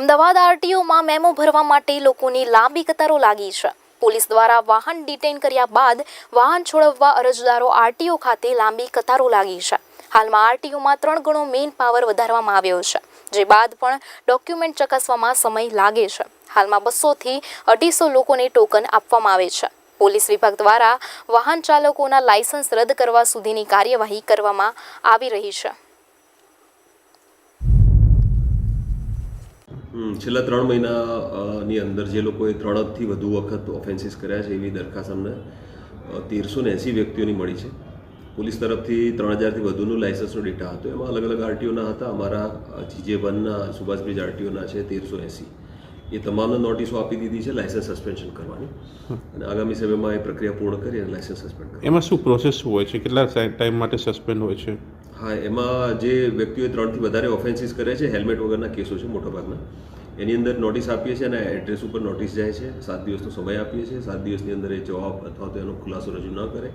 Ahmedabad આરટીઓમાં memo ભરવા માટે લોકોની લાંબી કતારો લાગી છે. પોલીસ દ્વારા વાહન ડિટેન કર્યા બાદ વાહન છોડવવા અરજદારો આરટીઓ ખાતે લાંબી કતારો લાગી છે. હાલમાં આરટીઓમાં ત્રણ ગણો મેઇન પાવર વધારવામાં આવ્યો છે, જે બાદ પણ ડોક્યુમેન્ટ ચકાસવામાં સમય લાગે છે. હાલમાં બસોથી અઢીસો લોકોને ટોકન આપવામાં આવે છે. પોલીસ વિભાગ દ્વારા વાહન ચાલકોના લાયસન્સ રદ કરવા સુધીની કાર્યવાહી કરવામાં આવી રહી છે. છેલ્લા ત્રણ મહિનાની અંદર જે લોકોએ ત્રણથી વધુ વખત ઓફેન્સીસ કર્યા છે એવી દરખાસ્ત અમને તેરસો ને એંસી વ્યક્તિઓની મળી છે. પોલીસ તરફથી ત્રણ હજારથી વધુનું લાઇસન્સનો ડેટા હતો. એમાં અલગ અલગ આરટીઓના હતા. અમારા જીજે વનના સુભાષ બ્રિજ આરટીઓના છે તેરસો એંસી. એ તમામને નોટિસો આપી દીધી છે લાઇસન્સ સસ્પેન્શન કરવાની. અને આગામી સમયમાં એ પ્રક્રિયા પૂર્ણ કરી અને લાઇસન્સ સસ્પેન્ડ એમાં શું પ્રોસેસ હોય છે? કેટલા ટાઈમ માટે સસ્પેન્ડ હોય છે? હા, એમાં જે વ્યક્તિઓએ ત્રણથી વધારે ઓફેન્સીસ કરે છે હેલ્મેટ વગરના કેસો છે મોટાભાગના, એની અંદર નોટિસ આપીએ છીએ અને એડ્રેસ ઉપર નોટિસ જાય છે. સાત દિવસનો સમય આપીએ છીએ. સાત દિવસની અંદર એ જવાબ અથવા તો એનો ખુલાસો રજૂ ન કરે,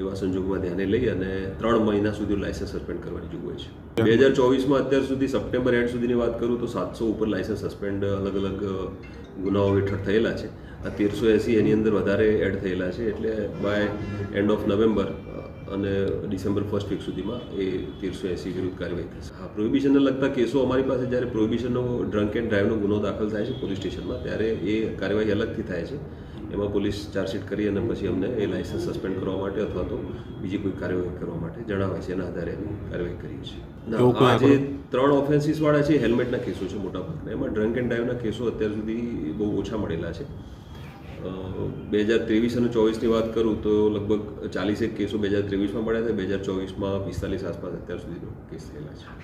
એવા સંજોગોમાં ધ્યાને લઈ અને ત્રણ મહિના સુધી લાયસન્સ સસ્પેન્ડ કરવાની જોગવાઈ છે. બે હજાર ચોવીસમાં અત્યાર સુધી સપ્ટેમ્બર એન્ડ સુધીની વાત કરું તો સાતસો ઉપર લાયસન્સ સસ્પેન્ડ અલગ અલગ ગુનાઓ હેઠળ થયેલા છે. આ તેરસો એંસી એની અંદર વધારે એડ થયેલા છે. એટલે બાય એન્ડ ઓફ નવેમ્બર અને ડિસેમ્બર ફર્સ્ટ વીક સુધીમાં એ તેરસો એંસી વિરુદ્ધ કાર્યવાહી થશે. હા પ્રોહિબિશનને લગતા કેસો અમારી પાસે જ્યારે પ્રોહિબિશનનો ડ્રંક એન્ડ ડ્રાઈવનો ગુનો દાખલ થાય છે પોલીસ સ્ટેશનમાં ત્યારે એ કાર્યવાહી અલગથી થાય છે. એમાં પોલીસ ચાર્જશીટ કરી અને પછી અમને એ લાઇસન્સ સસ્પેન્ડ કરવા માટે અથવા તો બીજી કોઈ કાર્યવાહી કરવા માટે જણાવે છે. એના આધારે અમે કાર્યવાહી કરીએ છીએ. આ જે ત્રણ ઓફેન્સીસવાળા છે હેલ્મેટના કેસો છે મોટાભાગના. એમાં ડ્રંક એન્ડ ડ્રાઈવના કેસો અત્યાર સુધી બહુ ઓછા મળેલા છે. બે હજાર ત્રેવીસ અને ચોવીસની વાત કરું તો લગભગ ચાલીસેક કેસો બે હજાર ત્રેવીસમાં મળ્યા છે, બે હજાર ચોવીસમાં પિસ્તાલીસ આસપાસ અત્યાર સુધીનો કેસ થયેલા છે.